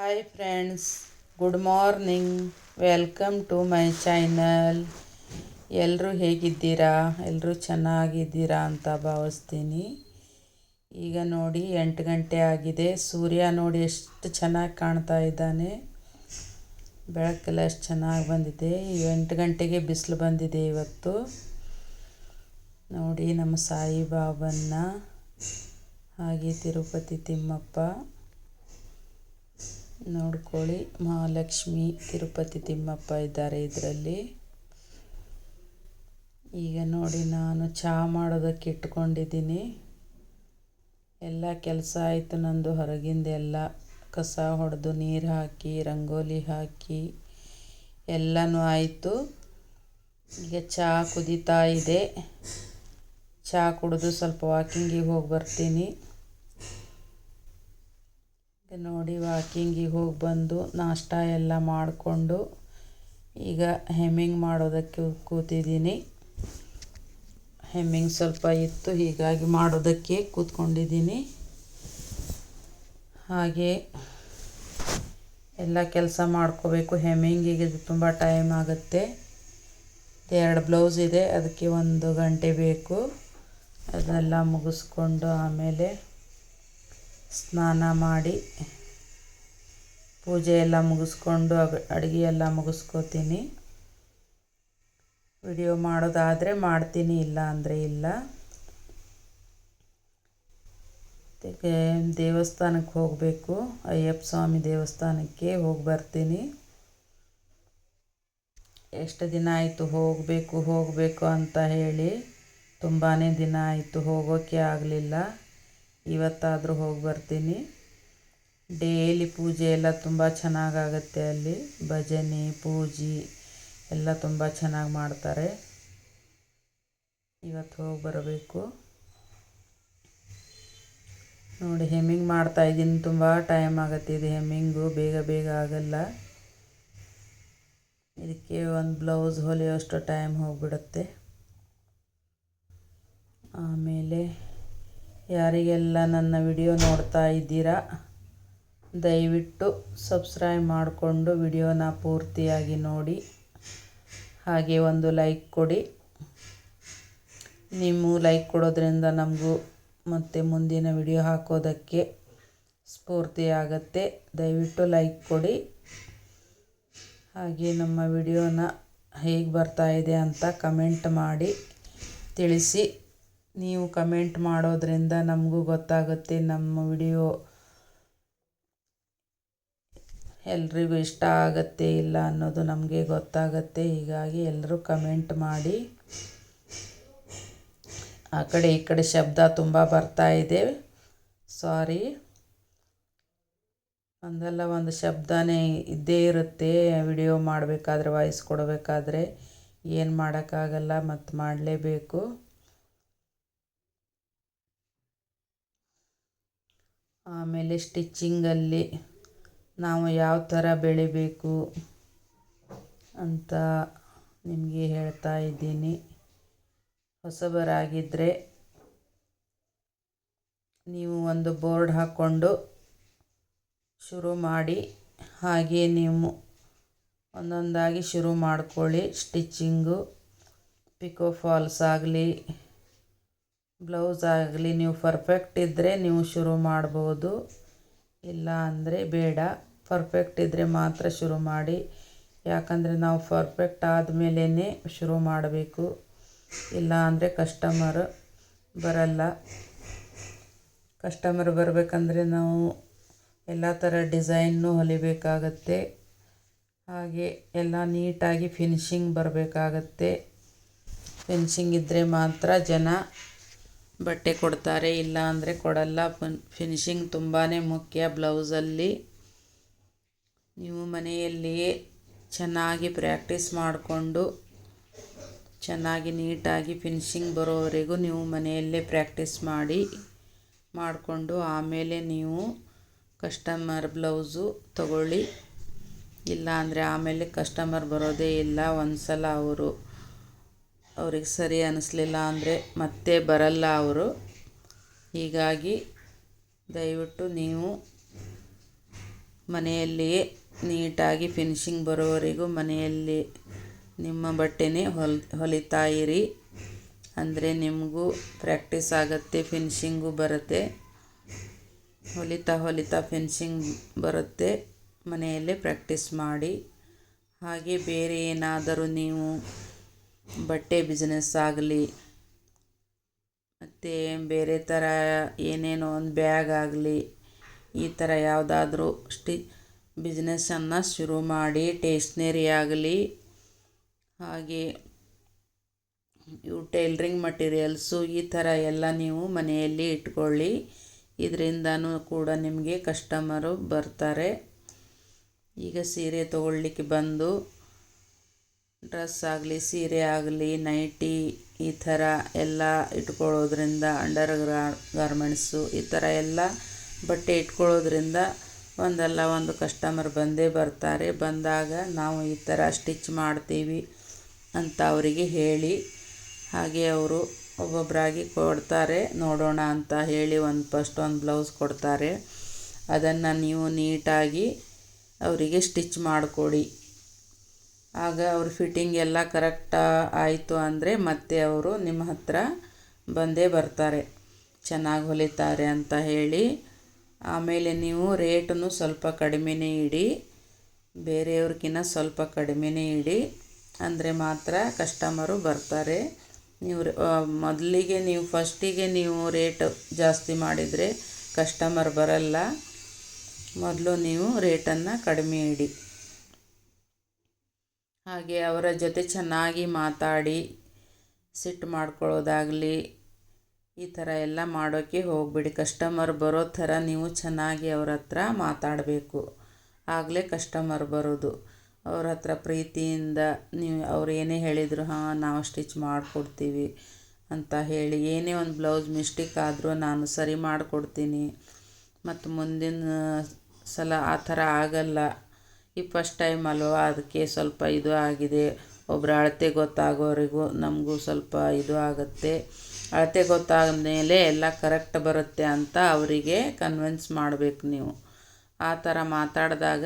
Hi friends good morning welcome to my channel ಎಲ್ಲರೂ ಹೇಗಿದ್ದೀರಾ? ಎಲ್ಲರೂ ಚೆನ್ನಾಗಿದ್ದೀರಾ ಅಂತ ಭಾವಿಸ್ತೀನಿ. ಈಗ ನೋಡಿ ಎಂಟು ಗಂಟೆ ಆಗಿದೆ. ಸೂರ್ಯ ನೋಡಿ ಎಷ್ಟು ಚೆನ್ನಾಗಿ ಕಾಣ್ತಾ ಇದ್ದಾನೆ. ಬೆಳಕೆಲ್ಲ ಎಷ್ಟು ಚೆನ್ನಾಗಿ ಬಂದಿದೆ. ಎಂಟು ಗಂಟೆಗೆ ಬಿಸಿಲು ಬಂದಿದೆ ಇವತ್ತು. ನೋಡಿ ನಮ್ಮ ಸಾಯಿಬಾಬನ್ನ ಹಾಗೆ ತಿರುಪತಿ ತಿಮ್ಮಪ್ಪ. ನೋಡ್ಕೊಳ್ಳಿ. ಮಹಾಲಕ್ಷ್ಮಿ, ತಿರುಪತಿ ತಿಮ್ಮಪ್ಪ ಇದ್ದಾರೆ ಇದರಲ್ಲಿ. ಈಗ ನೋಡಿ ನಾನು ಚಹಾ ಮಾಡೋದಕ್ಕೆ ಇಟ್ಕೊಂಡಿದ್ದೀನಿ. ಎಲ್ಲ ಕೆಲಸ ಆಯಿತು ನಂದು. ಹೊರಗಿಂದೆಲ್ಲ ಕಸ ಹೊಡೆದು ನೀರು ಹಾಕಿ, ರಂಗೋಲಿ ಹಾಕಿ ಎಲ್ಲನೂ ಆಯಿತು. ಈಗ ಚಹಾ ಕುದೀತಾ ಇದೆ. ಚಹಾ ಕುಡಿದು ಸ್ವಲ್ಪ ವಾಕಿಂಗಿಗೆ ಹೋಗಿ ಬರ್ತೀನಿ. ನೋಡಿ ವಾಕಿಂಗಿಗೆ ಹೋಗಿ ಬಂದು ನಾಷ್ಟ ಎಲ್ಲ ಮಾಡಿಕೊಂಡು ಈಗ ಹೆಮ್ಮಿಂಗ್ ಮಾಡೋದಕ್ಕೆ ಕೂತಿದ್ದೀನಿ. ಹೆಮ್ಮಿಂಗ್ ಸ್ವಲ್ಪ ಇತ್ತು, ಹೀಗಾಗಿ ಮಾಡೋದಕ್ಕೆ ಕೂತ್ಕೊಂಡಿದ್ದೀನಿ. ಹಾಗೆ ಎಲ್ಲ ಕೆಲಸ ಮಾಡ್ಕೋಬೇಕು. ಹೆಮ್ಮಿಂಗಿಗೆ ತುಂಬ ಟೈಮ್ ಆಗುತ್ತೆ. ಎರಡು ಬ್ಲೌಸ್ ಇದೆ, ಅದಕ್ಕೆ ಒಂದು ಗಂಟೆ ಬೇಕು. ಅದನ್ನೆಲ್ಲ ಮುಗಿಸ್ಕೊಂಡು ಆಮೇಲೆ ಸ್ನಾನ ಮಾಡಿ ಪೂಜೆ ಎಲ್ಲ ಮುಗಿಸ್ಕೊಂಡು ಅಡುಗೆ ಎಲ್ಲ ಮುಗಿಸ್ಕೋತೀನಿ. ವಿಡಿಯೋ ಮಾಡೋದಾದರೆ ಮಾಡ್ತೀನಿ, ಇಲ್ಲ ಅಂದರೆ ಇಲ್ಲ. ದೇವಸ್ಥಾನಕ್ಕೆ ಹೋಗಬೇಕು. ಅಯ್ಯಪ್ಪ ಸ್ವಾಮಿ ದೇವಸ್ಥಾನಕ್ಕೆ ಹೋಗಿ ಬರ್ತೀನಿ. ಎಷ್ಟು ದಿನ ಆಯಿತು ಹೋಗಬೇಕು ಹೋಗಬೇಕು ಅಂತ ಹೇಳಿ ತುಂಬಾ ದಿನ ಆಯಿತು ಹೋಗೋಕ್ಕೆ ಆಗಲಿಲ್ಲ. ಇವತ್ತಾದರೂ ಹೋಗಿ ಬರ್ತೀನಿ. ಡೇಲಿ ಪೂಜೆ ಎಲ್ಲ ತುಂಬ ಚೆನ್ನಾಗಾಗತ್ತೆ ಅಲ್ಲಿ. ಭಜನೆ, ಪೂಜೆ ಎಲ್ಲ ತುಂಬ ಚೆನ್ನಾಗಿ ಮಾಡ್ತಾರೆ. ಇವತ್ತು ಹೋಗಿ ಬರಬೇಕು. ನೋಡಿ ಹೆಮ್ಮಿಂಗ್ ಮಾಡ್ತಾಯಿದ್ದೀನಿ ತುಂಬ ಟೈಮ್ ಆಗುತ್ತೆ ಇದು ಹೆಮ್ಮಿಂಗು ಬೇಗ ಬೇಗ ಆಗಲ್ಲ. ಇದಕ್ಕೆ ಒಂದು ಬ್ಲೌಸ್ ಹೊಲಿಯೋಷ್ಟು ಟೈಮ್ ಹೋಗಿಬಿಡುತ್ತೆ. ಆಮೇಲೆ ಯಾರಿಗೆಲ್ಲ ನನ್ನ ವಿಡಿಯೋ ನೋಡ್ತಾ ಇದ್ದೀರಾ, ದಯವಿಟ್ಟು ಸಬ್ಸ್ಕ್ರೈಬ್ ಮಾಡಿಕೊಂಡು ವಿಡಿಯೋನ ಪೂರ್ತಿಯಾಗಿ ನೋಡಿ. ಹಾಗೆ ಒಂದು ಲೈಕ್ ಕೊಡಿ. ನಿಮ್ಮ ಲೈಕ್ ಕೊಡೋದ್ರಿಂದ ನಮಗೂ ಮತ್ತು ಮುಂದಿನ ವಿಡಿಯೋ ಹಾಕೋದಕ್ಕೆ ಸ್ಫೂರ್ತಿ ಆಗುತ್ತೆ ದಯವಿಟ್ಟು ಲೈಕ್ ಕೊಡಿ. ಹಾಗೆ ನಮ್ಮ ವಿಡಿಯೋನ ಹೇಗೆ ಬರ್ತಾ ಇದೆ ಅಂತ ಕಮೆಂಟ್ ಮಾಡಿ ತಿಳಿಸಿ. ನೀವು ಕಮೆಂಟ್ ಮಾಡೋದ್ರಿಂದ ನಮಗೂ ಗೊತ್ತಾಗುತ್ತೆ, ನಮ್ಮ ವಿಡಿಯೋ ಎಲ್ರಿಗೂ ಇಷ್ಟ ಆಗುತ್ತೆ ಇಲ್ಲ ಅನ್ನೋದು ನಮಗೆ ಗೊತ್ತಾಗುತ್ತೆ. ಹೀಗಾಗಿ ಎಲ್ಲರೂ ಕಮೆಂಟ್ ಮಾಡಿ. ಆ ಕಡೆ ಈ ಕಡೆ ಶಬ್ದ ತುಂಬ ಬರ್ತಾ ಇದೆ. ಸಾರಿ. ಒಂದಲ್ಲ ಒಂದು ಶಬ್ದನೇ ಇದ್ದೇ ಇರುತ್ತೆ. ವಿಡಿಯೋ ಮಾಡಬೇಕಾದ್ರೆ ವಾಯ್ಸ್ ಕೊಡಬೇಕಾದ್ರೆ. ಏನು ಮಾಡೋಕ್ಕಾಗಲ್ಲ ಮತ್ತು ಮಾಡಲೇಬೇಕು. ಆಮೇಲೆ ಸ್ಟಿಚ್ಚಿಂಗಲ್ಲಿ ನಾವು ಯಾವ ಥರ ಬೆಳಿಬೇಕು ಅಂತ ನಿಮಗೆ ಹೇಳ್ತಾ ಇದ್ದೀನಿ. ಹೊಸಬರಾಗಿದ್ದರೆ ನೀವು ಒಂದು ಬೋರ್ಡ್ ಹಾಕ್ಕೊಂಡು ಶುರು ಮಾಡಿ, ಹಾಗೆ ನೀವು ಒಂದೊಂದಾಗಿ ಶುರು ಮಾಡ್ಕೊಳ್ಳಿ. ಸ್ಟಿಚ್ಚಿಂಗು ಪಿಕೋ ಫಾಲ್ಸ್ ಆಗಲಿ ಬ್ಲೌಸ್ ಆಗಲಿ, ನೀವು ಪರ್ಫೆಕ್ಟ್ ಇದ್ದರೆ ನೀವು ಶುರು ಮಾಡ್ಬೋದು. ಇಲ್ಲ ಅಂದರೆ ಬೇಡ. ಪರ್ಫೆಕ್ಟ್ ಇದ್ದರೆ ಮಾತ್ರ ಶುರು ಮಾಡಿ. ಯಾಕಂದರೆ ನಾವು ಪರ್ಫೆಕ್ಟ್ ಆದಮೇಲೇ ಶುರು ಮಾಡಬೇಕು. ಇಲ್ಲ ಅಂದರೆ ಕಸ್ಟಮರ್ ಬರಲ್ಲ. ಕಸ್ಟಮರ್ ಬರಬೇಕಂದ್ರೆ ನಾವು ಎಲ್ಲ ಥರ ಡಿಸೈನ್ನು ಹೊಲಿಬೇಕಾಗತ್ತೆ. ಹಾಗೆ ಎಲ್ಲ ನೀಟಾಗಿ ಫಿನಿಶಿಂಗ್ ಬರಬೇಕಾಗತ್ತೆ. ಫಿನಿಶಿಂಗ್ ಇದ್ದರೆ ಮಾತ್ರ ಜನ ಬಟ್ಟೆ ಕೊಡ್ತಾರೆ, ಇಲ್ಲ ಅಂದರೆ ಕೊಡಲ್ಲ. ಫಿನಿಶಿಂಗ್ ತುಂಬಾ ಮುಖ್ಯ ಬ್ಲೌಸಲ್ಲಿ. ನೀವು ಮನೆಯಲ್ಲಿಯೇ ಚೆನ್ನಾಗಿ ಪ್ರ್ಯಾಕ್ಟೀಸ್ ಮಾಡಿಕೊಂಡು, ಚೆನ್ನಾಗಿ ನೀಟಾಗಿ ಫಿನಿಶಿಂಗ್ ಬರೋವರೆಗೂ ನೀವು ಮನೆಯಲ್ಲೇ ಪ್ರ್ಯಾಕ್ಟೀಸ್ ಮಾಡಿ, ಮಾಡಿಕೊಂಡು ಆಮೇಲೆ ನೀವು ಕಸ್ಟಮರ್ ಬ್ಲೌಸು ತಗೊಳ್ಳಿ. ಇಲ್ಲ ಅಂದರೆ ಆಮೇಲೆ ಕಸ್ಟಮರ್ ಬರೋದೇ ಇಲ್ಲ ಒಂದು ಸಲ ಅವರು ಅವ್ರಿಗೆ ಸರಿ ಅನ್ನಿಸ್ಲಿಲ್ಲ ಅಂದರೆ ಮತ್ತೆ ಬರಲ್ಲ ಅವರು. ಹೀಗಾಗಿ ದಯವಿಟ್ಟು ನೀವು ಮನೆಯಲ್ಲಿಯೇ ನೀಟಾಗಿ ಫಿನಿಶಿಂಗ್ ಬರೋವರೆಗೂ ಮನೆಯಲ್ಲಿ ನಿಮ್ಮ ಬಟ್ಟೆನೇ ಹೊಲ್, ಹೊಲಿತಾ ಇರಿ. ಅಂದರೆ ನಿಮಗೂ ಪ್ರ್ಯಾಕ್ಟೀಸ್ ಆಗುತ್ತೆ ಫಿನಿಶಿಂಗು ಬರುತ್ತೆ. ಹೊಲಿತಾ ಹೊಲಿತಾ ಫಿನಿಶಿಂಗ್ ಬರುತ್ತೆ. ಮನೆಯಲ್ಲೇ ಪ್ರಾಕ್ಟೀಸ್ ಮಾಡಿ. ಹಾಗೆ ಬೇರೆ ಏನಾದರೂ ನೀವು ಬಟ್ಟೆ ಬಿಸ್ನೆಸ್ ಆಗಲಿ, ಮತ್ತು ಬೇರೆ ಥರ ಏನೇನೋ ಒಂದು ಬ್ಯಾಗ್ ಆಗಲಿ, ಈ ಥರ ಯಾವುದಾದ್ರೂ ಸ್ಟಿ ಬಿಸ್ನೆಸ್ಸನ್ನು ಶುರು ಮಾಡಿ ಟೇಷ್ನರಿ ಆಗಲಿ, ಹಾಗೆ ಇವು ಟೈಲ್ರಿಂಗ್ ಮಟೀರಿಯಲ್ಸು ಈ ಥರ ಎಲ್ಲ ನೀವು ಮನೆಯಲ್ಲಿ ಇಟ್ಕೊಳ್ಳಿ. ಇದರಿಂದನೂ ಕೂಡ ನಿಮಗೆ ಕಸ್ಟಮರು ಬರ್ತಾರೆ. ಈಗ ಸೀರೆ ತೊಗೊಳ್ಲಿಕ್ಕೆ ಬಂದು ಡ್ರೆಸ್ ಆಗಲಿ, ಸೀರೆ ಆಗಲಿ, ನೈಟಿ ಈ ಥರ ಎಲ್ಲ ಇಟ್ಕೊಳ್ಳೋದ್ರಿಂದ ಅಂಡರ್ ಗಾರ್ಮೆಂಟ್ಸು ಈ ಥರ ಎಲ್ಲ ಬಟ್ಟೆ ಇಟ್ಕೊಳ್ಳೋದ್ರಿಂದ ಒಂದಲ್ಲ ಒಂದು ಕಸ್ಟಮರ್ ಬಂದೇ ಬರ್ತಾರೆ. ಬಂದಾಗ ನಾವು ಈ ಥರ ಸ್ಟಿಚ್ ಮಾಡ್ತೀವಿ ಅಂತ ಅವರಿಗೆ ಹೇಳಿ ಹಾಗೆ ಅವರು ಒಬ್ಬೊಬ್ಬರಾಗಿ ಕೊಡ್ತಾರೆ. ನೋಡೋಣ ಅಂತ ಹೇಳಿ ಒಂದು ಫಸ್ಟ್ ಒಂದು ಬ್ಲೌಸ್ ಕೊಡ್ತಾರೆ. ಅದನ್ನು ನೀವು ನೀಟಾಗಿ ಅವರಿಗೆ ಸ್ಟಿಚ್ ಮಾಡಿಕೊಡಿ. ಆಗ ಅವ್ರ ಫಿಟ್ಟಿಂಗ್ ಎಲ್ಲ ಕರೆಕ್ಟ ಆಯಿತು ಅಂದರೆ ಮತ್ತೆ ಅವರು ನಿಮ್ಮ ಹತ್ರ ಬಂದೇ ಬರ್ತಾರೆ. ಚೆನ್ನಾಗಿ ಹೊಲಿತಾರೆ ಅಂತ ಹೇಳಿ. ಆಮೇಲೆ ನೀವು ರೇಟನ್ನು ಸ್ವಲ್ಪ ಕಡಿಮೆನೇ ಇಡಿ. ಬೇರೆಯವ್ರಿಗಿನ್ನ ಸ್ವಲ್ಪ ಕಡಿಮೆನೇ ಇಡಿ. ಅಂದರೆ ಮಾತ್ರ ಕಸ್ಟಮರು ಬರ್ತಾರೆ. ನೀವು ಮೊದಲಿಗೆ ನೀವು ಫಸ್ಟಿಗೆ ನೀವು ರೇಟ್ ಜಾಸ್ತಿ ಮಾಡಿದರೆ ಕಸ್ಟಮರ್ ಬರಲ್ಲ. ಮೊದಲು ನೀವು ರೇಟನ್ನು ಕಡಿಮೆ ಇಡಿ. ಹಾಗೆ ಅವರ ಜೊತೆ ಚೆನ್ನಾಗಿ ಮಾತಾಡಿ, ಸಿಟ್ಟು ಮಾಡ್ಕೊಳ್ಳೋದಾಗಲಿ, ಈ ಥರ ಎಲ್ಲ ಮಾಡೋಕ್ಕೆ ಹೋಗಬೇಡಿ. ಕಸ್ಟಮರ್ ಬರೋ ಥರ ನೀವು ಚೆನ್ನಾಗಿ ಅವ್ರ ಹತ್ರ ಮಾತಾಡಬೇಕು. ಆಗಲೇ ಕಸ್ಟಮರ್ ಬರೋದು. ಅವ್ರ ಹತ್ರ ಪ್ರೀತಿಯಿಂದ ನೀವು, ಅವ್ರು ಏನೇ ಹೇಳಿದರು, ಹಾಂ, ನಾವು ಸ್ಟಿಚ್ ಮಾಡಿಕೊಡ್ತೀವಿ ಅಂತ ಹೇಳಿ, ಏನೇ ಒಂದು ಬ್ಲೌಸ್ ಮಿಸ್ಟೇಕ್ ಆದರೂ ನಾನು ಸರಿ ಮಾಡಿಕೊಡ್ತೀನಿ. ಮತ್ತು ಮುಂದಿನ ಸಲ ಆ ಥರ ಆಗಲ್ಲ. ಈ ಫಸ್ಟ್ ಟೈಮ್ ಅಲ್ವಾ? ಅದಕ್ಕೆ ಸ್ವಲ್ಪ ಇದು ಆಗಿದೆ. ಒಬ್ಬರ ಅಳತೆ ಗೊತ್ತಾಗೋವರೆಗೂ ನಮಗೂ ಸ್ವಲ್ಪ ಇದು ಆಗುತ್ತೆ. ಅಳತೆ ಗೊತ್ತಾದ ಮೇಲೆ ಎಲ್ಲ ಕರೆಕ್ಟ್ ಬರುತ್ತೆ ಅಂತ ಅವರಿಗೆ ಕನ್ವಿನ್ಸ್ ಮಾಡಬೇಕು ನೀವು. ಆ ಥರ ಮಾತಾಡಿದಾಗ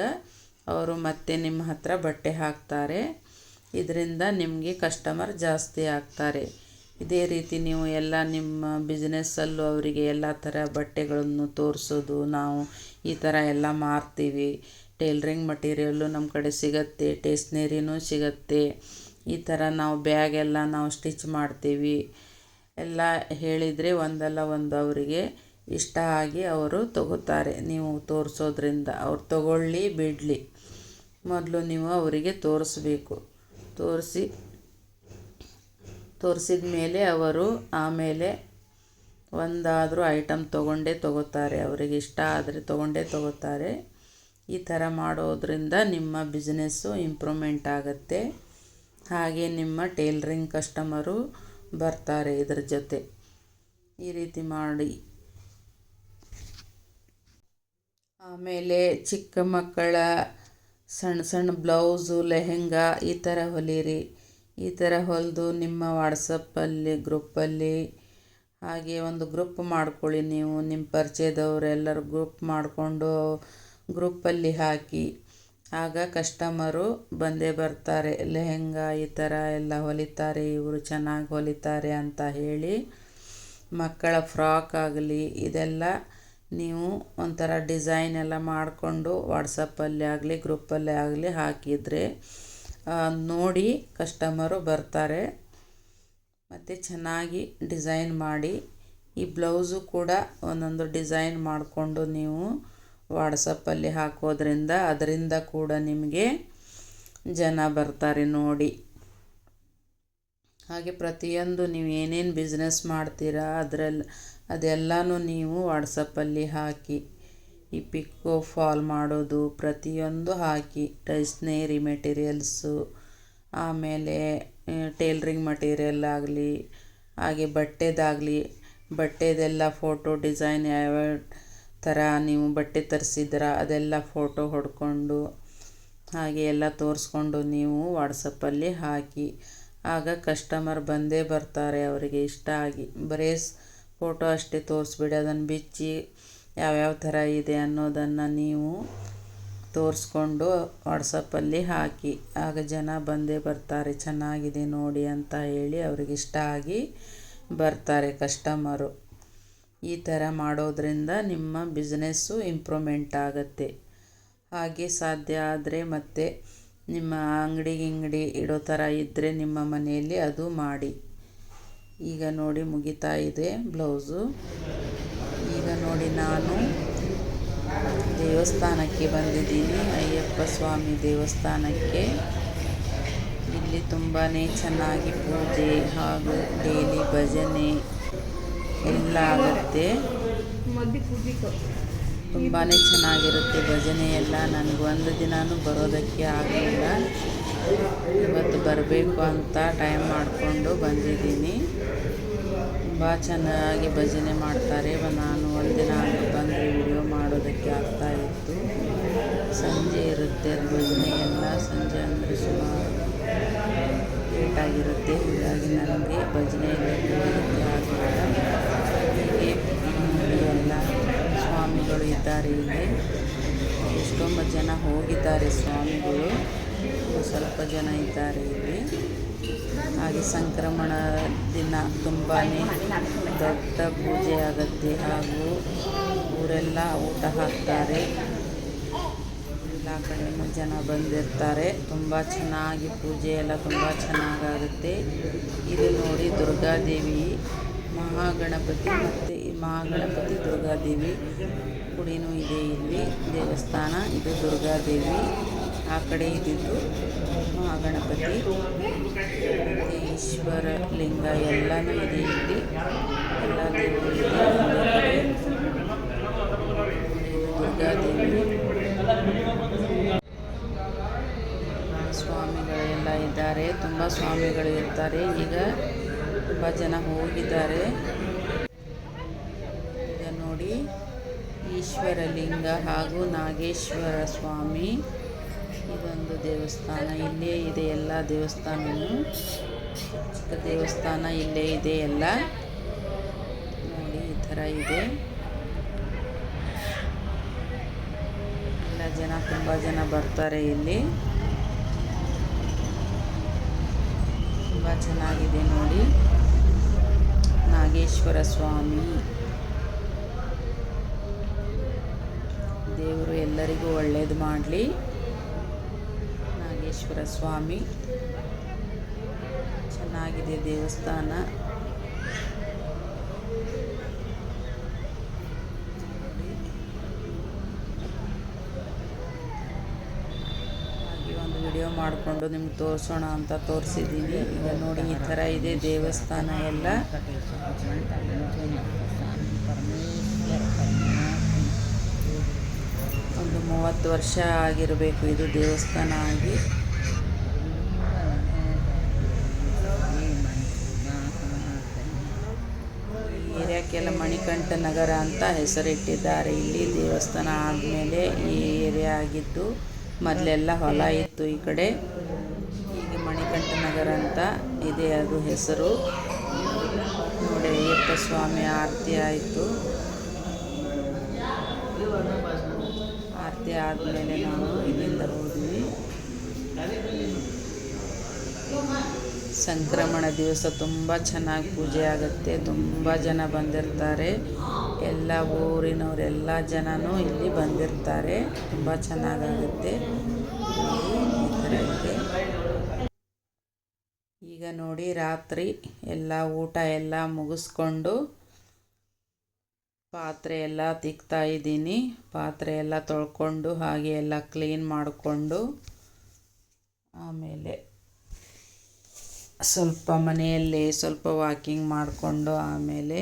ಅವರು ಮತ್ತೆ ನಿಮ್ಮ ಹತ್ರ ಬಟ್ಟೆ ಹಾಕ್ತಾರೆ. ಇದರಿಂದ ನಿಮಗೆ ಕಸ್ಟಮರ್ ಜಾಸ್ತಿ ಆಗ್ತಾರೆ. ಇದೇ ರೀತಿ ನೀವು ಎಲ್ಲ ನಿಮ್ಮ ಬಿಸ್ನೆಸ್ಸಲ್ಲೂ ಅವರಿಗೆ ಎಲ್ಲ ಥರ ಬಟ್ಟೆಗಳನ್ನು ತೋರಿಸೋದು, ನಾವು ಈ ಥರ ಎಲ್ಲ ಮಾರ್ತೀವಿ. ಟೇಲ್ರಿಂಗ್ ಮಟೀರಿಯಲ್ಲು ನಮ್ಮ ಕಡೆ ಸಿಗುತ್ತೆ ಟೇಸ್ನರಿನೂ ಸಿಗುತ್ತೆ. ಈ ಥರ ನಾವು ಬ್ಯಾಗ್ ಎಲ್ಲ ನಾವು ಸ್ಟಿಚ್ ಮಾಡ್ತೀವಿ. ಎಲ್ಲ ಹೇಳಿದರೆ ಒಂದಲ್ಲ ಒಂದು ಅವರಿಗೆ ಇಷ್ಟ ಆಗಿ ಅವರು ತಗೋತಾರೆ. ನೀವು ತೋರಿಸೋದ್ರಿಂದ ಅವ್ರು ತಗೊಳ್ಳಿ, ಬಿಡಲಿ. ಮೊದಲು ನೀವು ಅವರಿಗೆ ತೋರಿಸ್ಬೇಕು. ತೋರಿಸಿ ತೋರಿಸಿದ ಮೇಲೆ ಅವರು ಆಮೇಲೆ ಒಂದಾದರೂ ಐಟಮ್ ತೊಗೊಂಡೇ ತೊಗೋತಾರೆ. ಅವರಿಗೆ ಇಷ್ಟ ಆದರೆ ತೊಗೊಂಡೇ ತೊಗೋತಾರೆ. ಈ ಥರ ಮಾಡೋದರಿಂದ ನಿಮ್ಮ ಬಿಸ್ನೆಸ್ಸು ಇಂಪ್ರೂವ್ಮೆಂಟ್ ಆಗುತ್ತೆ. ಹಾಗೆ ನಿಮ್ಮ ಟೇಲ್ರಿಂಗ್ ಕಸ್ಟಮರು ಬರ್ತಾರೆ ಇದ್ರ ಜೊತೆ. ಈ ರೀತಿ ಮಾಡಿ. ಆಮೇಲೆ ಚಿಕ್ಕ ಮಕ್ಕಳ ಸಣ್ಣ ಸಣ್ಣ ಬ್ಲೌಸು, ಲೆಹೆಂಗಾ ಈ ಥರ ಹೊಲೀರಿ ಈ ಥರ ಹೊಲಿದು ನಿಮ್ಮ ವಾಟ್ಸಪ್ಪಲ್ಲಿ, ಗ್ರೂಪಲ್ಲಿ ಹಾಗೆ ಒಂದು ಗ್ರೂಪ್ ಮಾಡ್ಕೊಳ್ಳಿ ನೀವು. ನಿಮ್ಮ ಪರಿಚಯದವರೆಲ್ಲರೂ ಗ್ರೂಪ್ ಮಾಡಿಕೊಂಡು ಗ್ರೂಪಲ್ಲಿ ಹಾಕಿ. ಆಗ ಕಸ್ಟಮರು ಬಂದೇ ಬರ್ತಾರೆ, ಲೆಹೆಂಗಾ ಈ ಥರ ಎಲ್ಲ ಹೊಲಿತಾರೆ, ಇವರು ಚೆನ್ನಾಗಿ ಹೊಲಿತಾರೆ ಅಂತ ಹೇಳಿ ಮಕ್ಕಳ ಫ್ರಾಕ್ ಆಗಲಿ, ಇದೆಲ್ಲ ನೀವು ಒಂಥರ ಡಿಸೈನ್ ಎಲ್ಲ ಮಾಡಿಕೊಂಡು ವಾಟ್ಸಪ್ಪಲ್ಲಿ ಆಗಲಿ, ಗ್ರೂಪಲ್ಲೇ ಆಗಲಿ ಹಾಕಿದರೆ ನೋಡಿ ಕಸ್ಟಮರು ಬರ್ತಾರೆ. ಮತ್ತು ಚೆನ್ನಾಗಿ ಡಿಸೈನ್ ಮಾಡಿ, ಈ ಬ್ಲೌಸು ಕೂಡ ಒಂದೊಂದು ಡಿಸೈನ್ ಮಾಡಿಕೊಂಡು ನೀವು ವಾಟ್ಸಪ್ಪಲ್ಲಿ ಹಾಕೋದ್ರಿಂದ ಅದರಿಂದ ಕೂಡ ನಿಮಗೆ ಜನ ಬರ್ತಾರೆ ನೋಡಿ. ಹಾಗೆ ಪ್ರತಿಯೊಂದು ನೀವು ಏನೇನು ಬಿಸ್ನೆಸ್ ಮಾಡ್ತೀರಾ ಅದರಲ್ಲಿ ಅದೆಲ್ಲನೂ ನೀವು ವಾಟ್ಸಪ್ಪಲ್ಲಿ ಹಾಕಿ, ಈ ಪಿಕ್ಕೋ ಫಾಲ್ ಮಾಡೋದು, ಪ್ರತಿಯೊಂದು ಹಾಕಿ ಟೈಸ್ನೇರಿ ಮೆಟೀರಿಯಲ್ಸು ಆಮೇಲೆ ಟೇಲ್ರಿಂಗ್ ಮಟೀರಿಯಲ್ ಆಗಲಿ, ಹಾಗೆ ಬಟ್ಟೆದಾಗಲಿ, ಬಟ್ಟೆದೆಲ್ಲ ಫೋಟೋ ಡಿಸೈನ್ ಯಾವ್ಯಾವ ಥರ ನೀವು ಬಟ್ಟೆ ತರಿಸಿದ್ರ ಅದೆಲ್ಲ ಫೋಟೋ ಹೊಡ್ಕೊಂಡು ಹಾಗೆ ಎಲ್ಲ ತೋರಿಸ್ಕೊಂಡು ನೀವು ವಾಟ್ಸಪ್ಪಲ್ಲಿ ಹಾಕಿ. ಆಗ ಕಸ್ಟಮರ್ ಬಂದೇ ಬರ್ತಾರೆ, ಅವರಿಗೆ ಇಷ್ಟ ಆಗಿ. ಬರೀ ಫೋಟೋ ಅಷ್ಟೇ ತೋರಿಸ್ಬಿಡಿ, ಅದನ್ನು ಬಿಚ್ಚಿ ಯಾವ್ಯಾವ ಥರ ಇದೆ ಅನ್ನೋದನ್ನು ನೀವು ತೋರಿಸ್ಕೊಂಡು ವಾಟ್ಸಪ್ಪಲ್ಲಿ ಹಾಕಿ. ಆಗ ಜನ ಬಂದೇ ಬರ್ತಾರೆ, ಚೆನ್ನಾಗಿದೆ ನೋಡಿ ಅಂತ ಹೇಳಿ ಅವ್ರಿಗೆ ಇಷ್ಟ ಆಗಿ ಬರ್ತಾರೆ ಕಸ್ಟಮರು ಈ ಥರ ಮಾಡೋದ್ರಿಂದ ನಿಮ್ಮ ಬಿಸ್ನೆಸ್ಸು ಇಂಪ್ರೂವ್ಮೆಂಟ್ ಆಗುತ್ತೆ. ಹಾಗೆ ಸಾಧ್ಯ ಆದರೆ ಮತ್ತೆ ನಿಮ್ಮ ಅಂಗಡಿ ಗಿಂಗಡಿ ಇಡೋ ಥರ ಇದ್ದರೆ ನಿಮ್ಮ ಮನೆಯಲ್ಲಿ ಅದು ಮಾಡಿ. ಈಗ ನೋಡಿ ಮುಗಿತಾ ಇದೆ ಬ್ಲೌಸು ಈಗ ನೋಡಿ ನಾನು ದೇವಸ್ಥಾನಕ್ಕೆ ಬಂದಿದ್ದೀನಿ. ಅಯ್ಯಪ್ಪ ಸ್ವಾಮಿ ದೇವಸ್ಥಾನಕ್ಕೆ. ಇಲ್ಲಿ ತುಂಬಾ ಚೆನ್ನಾಗಿ ಪೂಜೆ ಹಾಗೂ ಡೈಲಿ ಭಜನೆ ಎಲ್ಲ ಆಗುತ್ತೆ ತುಂಬಾ ಚೆನ್ನಾಗಿರುತ್ತೆ ಭಜನೆ ಎಲ್ಲ. ನನಗೆ ಒಂದು ದಿನವೂ ಬರೋದಕ್ಕೆ ಆಗಲಿಲ್ಲ. ಇವತ್ತು ಬರಬೇಕು ಅಂತ ಟೈಮ್ ಮಾಡಿಕೊಂಡು ಬಂದಿದ್ದೀನಿ. ತುಂಬ ಚೆನ್ನಾಗಿ ಭಜನೆ ಮಾಡ್ತಾರೆ. ನಾನು ಒಂದು ಒಂದಿನ ಬಂದು ವಿಡಿಯೋ ಮಾಡೋದಕ್ಕೆ ಆಗ್ತಾ ಇತ್ತು. ಸಂಜೆ ಇರುತ್ತೆ ಭಜನೆ ಎಲ್ಲ. ಸಂಜೆ ಅಂದರೆ ಸುಮಾರು ಲೇಟಾಗಿರುತ್ತೆ ಹೀಗಾಗಿ ನನಗೆ ಭಜನೆ ಎಲ್ಲ ಆಗಲಿಲ್ಲ ಹೀಗೆ ಎಲ್ಲ ಸ್ವಾಮಿಗಳು ಇದ್ದಾರೆ ಇಲ್ಲಿ. ಎಷ್ಟೊಂಬತ್ತು ಜನ ಹೋಗಿದ್ದಾರೆ ಸ್ವಾಮಿಗಳು. ಸ್ವಲ್ಪ ಜನ ಇದ್ದಾರೆ ಇಲ್ಲಿ. ಹಾಗೆ ಸಂಕ್ರಮಣ ದಿನ ತುಂಬಾ ದೊಡ್ಡ ಪೂಜೆ ಆಗುತ್ತೆ ಹಾಗೂ ಊರೆಲ್ಲ ಊಟ ಹಾಕ್ತಾರೆ. ಎಲ್ಲ ಕಡೆಯೂ ಜನ ಬಂದಿರ್ತಾರೆ. ತುಂಬ ಚೆನ್ನಾಗಿ ಪೂಜೆ ಎಲ್ಲ ತುಂಬ ಚೆನ್ನಾಗಾಗುತ್ತೆ. ಇದು ನೋಡಿ ದುರ್ಗಾದೇವಿ ಮಹಾಗಣಪತಿ ಮತ್ತು ಮಹಾಗಣಪತಿ ದುರ್ಗಾದೇವಿ ಗುಡಿನೂ ಇದೆ ಇಲ್ಲಿ, ದೇವಸ್ಥಾನ ಇದು ದುರ್ಗಾದೇವಿ. ಆ ಕಡೆ ಇದ್ದಿದ್ದು ಮಹಾಗಣಪತಿ ಈಶ್ವರ ಲಿಂಗ ಎಲ್ಲನೂ ಇದೆ ಇಲ್ಲಿ. ಎಲ್ಲ ದೇವರು ದುರ್ಗಾದೇವಿ ಸ್ವಾಮಿಗಳೆಲ್ಲ ಇದ್ದಾರೆ. ತುಂಬ ಸ್ವಾಮಿಗಳು ಇರ್ತಾರೆ. ಈಗ ತುಂಬ ಜನ ಹೋಗಿದ್ದಾರೆ. ಈಶ್ವರ ಲಿಂಗ ಹಾಗೂ ನಾಗೇಶ್ವರ ಸ್ವಾಮಿ. ಇದೊಂದು ದೇವಸ್ಥಾನ, ಇಲ್ಲೇ ಇದೆ ಎಲ್ಲ ದೇವಸ್ಥಾನ ದೇವಸ್ಥಾನ, ಇಲ್ಲೇ ಇದೆ ಎಲ್ಲ. ನೋಡಿ ಈ ಥರ ಇದೆ. ಎಲ್ಲ ಜನ, ತುಂಬ ಜನ ಬರ್ತಾರೆ ಇಲ್ಲಿ. ತುಂಬ ಚೆನ್ನಾಗಿದೆ ನೋಡಿ. ನಾಗೇಶ್ವರ ಸ್ವಾಮಿ. ದೇವರು ಎಲ್ಲರಿಗೂ ಒಳ್ಳೆಯದು ಮಾಡಲಿ. ನಾಗೇಶ್ವರ ಸ್ವಾಮಿ, ಚೆನ್ನಾಗಿದೆ ದೇವಸ್ಥಾನ. ಒಂದು ವಿಡಿಯೋ ಮಾಡಿಕೊಂಡು ನಿಮ್ಗೆ ತೋರಿಸೋಣ ಅಂತ ತೋರಿಸಿದ್ದೀನಿ. ಈಗ ನೋಡಿ ಈ ಥರ ಇದೆ ದೇವಸ್ಥಾನ ಎಲ್ಲ. ಒಂದು ಮೂವತ್ತು ವರ್ಷ ಆಗಿರಬೇಕು. ಇದು ದೇವಸ್ಥಾನ ಆಗಿ ಏರಿಯಾಕ್ಕೆಲ್ಲ ಮಣಿಕಂಠ ನಗರ ಅಂತ ಹೆಸರಿಟ್ಟಿದ್ದಾರೆ. ಇಲ್ಲಿ ದೇವಸ್ಥಾನ ಆದಮೇಲೆ ಈ ಏರಿಯಾ ಆಗಿದ್ದು ಮೊದಲೆಲ್ಲ ಹೊಲ ಇತ್ತು ಈ ಕಡೆ. ಈಗ ಮಣಿಕಂಠ ನಗರ ಅಂತ ಇದೆ ಅದು ಹೆಸರು. ನೋಡಿ, ಅಯ್ಯಪ್ಪ ಸ್ವಾಮಿ ಆರತಿ ಆಯಿತು. ಆರತಿ ಆದಮೇಲೆ ನಾವು ಇಲ್ಲಿಂದ ಹೋದ್ವಿ. ಸಂಕ್ರಮಣ ದಿವಸ ತುಂಬ ಚೆನ್ನಾಗಿ ಪೂಜೆ ಆಗುತ್ತೆ, ತುಂಬ ಜನ ಬಂದಿರ್ತಾರೆ. ಎಲ್ಲ ಊರಿನವರೆಲ್ಲ ಜನನೂ ಇಲ್ಲಿ ಬಂದಿರ್ತಾರೆ, ತುಂಬ ಚೆನ್ನಾಗಾಗುತ್ತೆ ಇದೆ ಈಗ ನೋಡಿ ರಾತ್ರಿ ಎಲ್ಲ ಊಟ ಎಲ್ಲ ಮುಗಿಸ್ಕೊಂಡು ಪಾತ್ರೆ ಎಲ್ಲ ತಿಕ್ತಾ ಇದ್ದೀನಿ. ಪಾತ್ರೆ ಎಲ್ಲ ತೊಳ್ಕೊಂಡು ಹಾಗೆ ಎಲ್ಲ ಕ್ಲೀನ್ ಮಾಡಿಕೊಂಡು ಆಮೇಲೆ ಸ್ವಲ್ಪ ಮನೆಯಲ್ಲಿ ಸ್ವಲ್ಪ ವಾಕಿಂಗ್ ಮಾಡಿಕೊಂಡು ಆಮೇಲೆ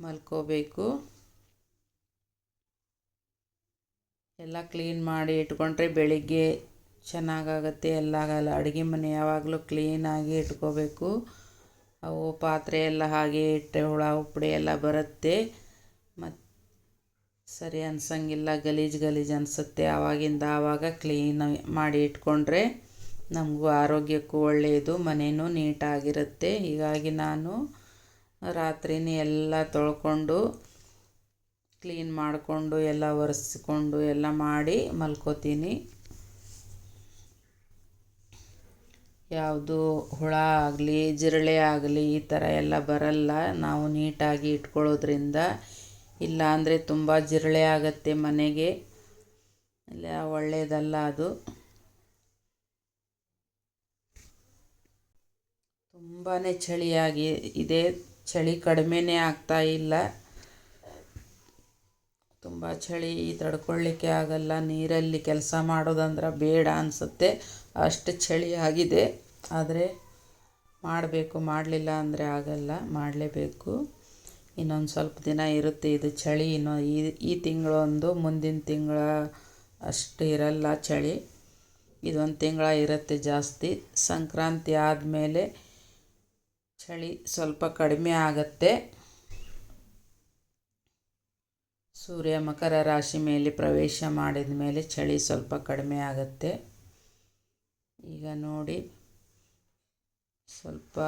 ಮಲ್ಕೋಬೇಕು. ಎಲ್ಲ ಕ್ಲೀನ್ ಮಾಡಿ ಇಟ್ಕೊಂಡ್ರೆ ಬೆಳಿಗ್ಗೆ ಚೆನ್ನಾಗಾಗತ್ತೆ. ಎಲ್ಲ ಅಡುಗೆ ಮನೆ ಯಾವಾಗಲೂ ಕ್ಲೀನಾಗಿ ಇಟ್ಕೋಬೇಕು. ಅವು ಪಾತ್ರೆ ಎಲ್ಲ ಹಾಗೆ ಇಟ್ಟೆ, ಹುಳ, ಉಪ್ಪಡಿ ಎಲ್ಲ ಬರುತ್ತೆ. ಮತ್ತು ಸರಿ ಅನ್ಸಂಗಿಲ್ಲ, ಗಲೀಜು ಗಲೀಜು ಅನಿಸುತ್ತೆ. ಆವಾಗಿಂದ ಆವಾಗ ಕ್ಲೀನ್ ಮಾಡಿ ಇಟ್ಕೊಂಡ್ರೆ ನಮಗೂ ಆರೋಗ್ಯಕ್ಕೂ ಒಳ್ಳೆಯದು ಮನೆಯೂ ನೀಟಾಗಿರುತ್ತೆ. ಹೀಗಾಗಿ ನಾನು ರಾತ್ರಿನೇ ಎಲ್ಲ ತೊಳ್ಕೊಂಡು ಕ್ಲೀನ್ ಮಾಡಿಕೊಂಡು ಎಲ್ಲ ಒರೆಸ್ಕೊಂಡು ಎಲ್ಲ ಮಾಡಿ ಮಲ್ಕೋತೀನಿ. ಯಾವುದು ಹುಳ ಆಗಲಿ, ಜಿರಳೆ ಆಗಲಿ ಈ ಥರ ಎಲ್ಲ ಬರಲ್ಲ. ನಾವು ನೀಟಾಗಿ ಇಟ್ಕೊಳ್ಳೋದ್ರಿಂದ ಇಲ್ಲ ಅಂದರೆ ತುಂಬ ಜಿರಳೆ ಆಗುತ್ತೆ ಮನೆಗೆ. ಇಲ್ಲ ಒಳ್ಳೆಯದಲ್ಲ ಅದು. ತುಂಬಾ ಚಳಿಯಾಗಿ ಇದೆ. ಚಳಿ ಕಡಿಮೆನೇ ಆಗ್ತಾ ಇಲ್ಲ. ತುಂಬ ಚಳಿ ತಡ್ಕೊಳ್ಳಿಕ್ಕೆ ಆಗಲ್ಲ. ನೀರಲ್ಲಿ ಕೆಲಸ ಮಾಡೋದಂದ್ರೆ ಬೇಡ ಅನಿಸುತ್ತೆ. ಅಷ್ಟು ಚಳಿ ಆಗಿದೆ ಆದರೆ ಮಾಡಬೇಕು, ಮಾಡಲಿಲ್ಲ ಅಂದರೆ ಆಗಲ್ಲ, ಮಾಡಲೇಬೇಕು. ಇನ್ನೊಂದು ಸ್ವಲ್ಪ ದಿನ ಇರುತ್ತೆ ಇದು ಚಳಿ. ಇನ್ನು ಈ ಈ ತಿಂಗಳು ಒಂದು ಮುಂದಿನ ತಿಂಗಳ ಅಷ್ಟು ಇರಲ್ಲ ಚಳಿ. ಇದೊಂದು ತಿಂಗಳ ಇರುತ್ತೆ ಜಾಸ್ತಿ. ಸಂಕ್ರಾಂತಿ ಆದಮೇಲೆ ಚಳಿ ಸ್ವಲ್ಪ ಕಡಿಮೆ ಆಗುತ್ತೆ. ಸೂರ್ಯ ಮಕರ ರಾಶಿ ಮೇಲೆ ಪ್ರವೇಶ ಮಾಡಿದ ಮೇಲೆ ಚಳಿ ಸ್ವಲ್ಪ ಕಡಿಮೆ ಆಗುತ್ತೆ. ಈಗ ನೋಡಿ. ಸ್ವಲ್ಪ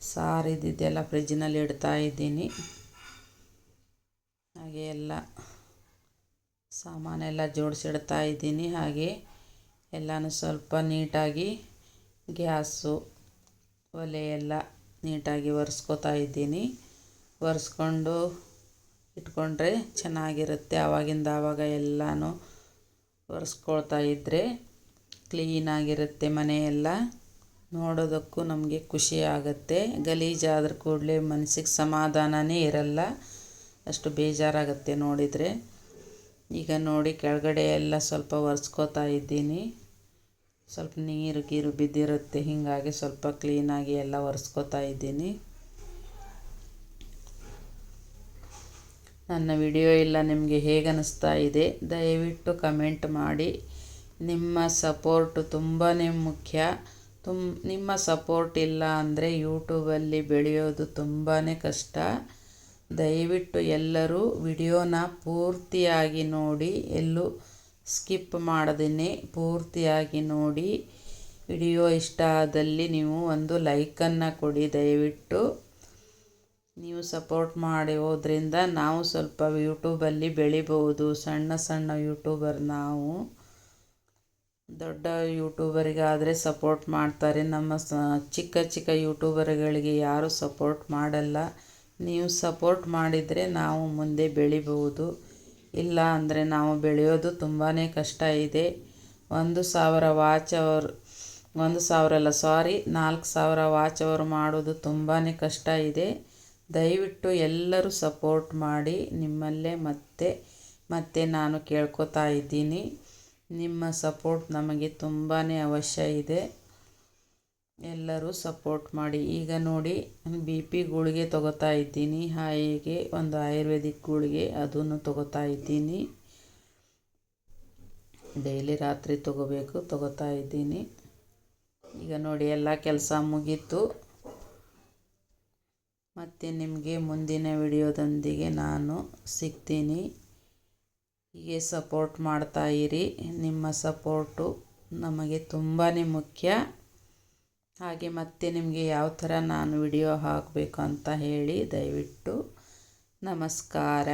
ಸಾರು ಇದ್ದಿದ್ದೆಲ್ಲ ಫ್ರಿಜ್ಜಿನಲ್ಲಿ ಇಡ್ತಾ ಇದ್ದೀನಿ. ಹಾಗೆ ಎಲ್ಲ ಸಾಮಾನೆಲ್ಲ ಜೋಡಿಸಿಡ್ತಾ ಇದ್ದೀನಿ. ಹಾಗೆ ಎಲ್ಲನೂ ಸ್ವಲ್ಪ ನೀಟಾಗಿ ಗ್ಯಾಸು, ಒಲೆ ಎಲ್ಲ ನೀಟಾಗಿ ಒರೆಸ್ಕೋತಾ ಇದ್ದೀನಿ. ಒರೆಸ್ಕೊಂಡು ಇಟ್ಕೊಂಡ್ರೆ ಚೆನ್ನಾಗಿರುತ್ತೆ. ಆವಾಗಿಂದ ಆವಾಗ ಎಲ್ಲನೂ ಒರೆಸ್ಕೊಳ್ತಾ ಇದ್ದರೆ ಕ್ಲೀನಾಗಿರುತ್ತೆ ಮನೆಯೆಲ್ಲ. ನೋಡೋದಕ್ಕೂ ನಮಗೆ ಖುಷಿ ಆಗುತ್ತೆ. ಗಲೀಜಾದ್ರ ಕೂಡಲೇ ಮನಸ್ಸಿಗೆ ಸಮಾಧಾನವೇ ಇರಲ್ಲ. ಅಷ್ಟು ಬೇಜಾರಾಗುತ್ತೆ ನೋಡಿದರೆ. ಈಗ ನೋಡಿ ಕೆಳಗಡೆ ಎಲ್ಲ ಸ್ವಲ್ಪ ಒರೆಸ್ಕೋತಾ ಇದ್ದೀನಿ. ಸ್ವಲ್ಪ ನೀರು ಗೀರು ಬಿದ್ದಿರುತ್ತೆ. ಹೀಗಾಗಿ ಸ್ವಲ್ಪ ಕ್ಲೀನಾಗಿ ಎಲ್ಲ ಒರೆಸ್ಕೋತಾ ಇದ್ದೀನಿ. ನನ್ನ ವಿಡಿಯೋ ಎಲ್ಲ ನಿಮಗೆ ಹೇಗೆ ಅನ್ನಿಸ್ತಾ ಇದೆ ದಯವಿಟ್ಟು ಕಮೆಂಟ್ ಮಾಡಿ. ನಿಮ್ಮ ಸಪೋರ್ಟು ತುಂಬಾ ಮುಖ್ಯ. ತುಮ್, ನಿಮ್ಮ ಸಪೋರ್ಟ್ ಇಲ್ಲ ಅಂದರೆ ಯೂಟ್ಯೂಬಲ್ಲಿ ಬೆಳೆಯೋದು ತುಂಬಾ ಕಷ್ಟ. ದಯವಿಟ್ಟು ಎಲ್ಲರೂ ವಿಡಿಯೋನ ಪೂರ್ತಿಯಾಗಿ ನೋಡಿ, ಎಲ್ಲೂ ಸ್ಕಿಪ್ ಮಾಡದೇ ಪೂರ್ತಿಯಾಗಿ ನೋಡಿ. ವಿಡಿಯೋ ಇಷ್ಟ ಆದಲ್ಲಿ ನೀವು ಒಂದು ಲೈಕನ್ನು ಕೊಡಿ ದಯವಿಟ್ಟು. ನೀವು ಸಪೋರ್ಟ್ ಹೋದ್ರಿಂದ ನಾವು ಸ್ವಲ್ಪ ಯೂಟ್ಯೂಬಲ್ಲಿ ಬೆಳಿಬೋದು ಸಣ್ಣ ಸಣ್ಣ ಯೂಟ್ಯೂಬರ್ ನಾವು. ದೊಡ್ಡ ಯೂಟ್ಯೂಬರಿಗಾದರೆ ಸಪೋರ್ಟ್ ಮಾಡ್ತಾರೆ. ನಮ್ಮ ಸ, ಚಿಕ್ಕ ಚಿಕ್ಕ ಯೂಟ್ಯೂಬರ್ಗಳಿಗೆ ಯಾರೂ ಸಪೋರ್ಟ್ ಮಾಡಲ್ಲ. ನೀವು ಸಪೋರ್ಟ್ ಮಾಡಿದರೆ ನಾವು ಮುಂದೆ ಬೆಳಿಬಹುದು. ಇಲ್ಲ ಅಂದರೆ ನಾವು ಬೆಳೆಯೋದು ತುಂಬಾ ಕಷ್ಟ ಇದೆ. ಒಂದು ಸಾವಿರ ವಾಚ್ ಅವರು, ಒಂದು ಸಾವಿರ ಅಲ್ಲ, ಸಾರಿ, ನಾಲ್ಕು ಸಾವಿರ ವಾಚ್ ಅವರು ಮಾಡೋದು ತುಂಬಾ ಕಷ್ಟ ಇದೆ. ದಯವಿಟ್ಟು ಎಲ್ಲರೂ ಸಪೋರ್ಟ್ ಮಾಡಿ, ನಿಮ್ಮಲ್ಲೇ ಮತ್ತೆ ಮತ್ತೆ ನಾನು ಕೇಳ್ಕೊತಾ ಇದ್ದೀನಿ. ನಿಮ್ಮ ಸಪೋರ್ಟ್ ನಮಗೆ ತುಂಬಾ ಅವಶ್ಯ ಇದೆ. ಎಲ್ಲರೂ ಸಪೋರ್ಟ್ ಮಾಡಿ. ಈಗ ನೋಡಿ ಬಿ ಪಿ ಗುಳಿಗೆ ತಗೋತಾ ಇದ್ದೀನಿ. ಹಾಗೆ ಒಂದು ಆಯುರ್ವೇದಿಕ್ ಗುಳಿಗೆ ಅದನ್ನು ತೊಗೋತಾ ಇದ್ದೀನಿ. ಡೈಲಿ ರಾತ್ರಿ ತಗೋಬೇಕು, ತಗೋತಾ ಇದ್ದೀನಿ. ಈಗ ನೋಡಿ, ಎಲ್ಲ ಕೆಲಸ ಮುಗೀತು. ಮತ್ತು ನಿಮಗೆ ಮುಂದಿನ ವಿಡಿಯೋದೊಂದಿಗೆ ನಾನು ಸಿಗ್ತೀನಿ. ಹೀಗೆ ಸಪೋರ್ಟ್ ಮಾಡ್ತಾ ಇರಿ. ನಿಮ್ಮ ಸಪೋರ್ಟು ನಮಗೆ ತುಂಬಾ ಮುಖ್ಯ. ಹಾಗೆ ಮತ್ತೆ ನಿಮಗೆ ಯಾವ ಥರ ನಾನು ವಿಡಿಯೋ ಹಾಕಬೇಕು ಅಂತ ಹೇಳಿ ದಯವಿಟ್ಟು ನಮಸ್ಕಾರ.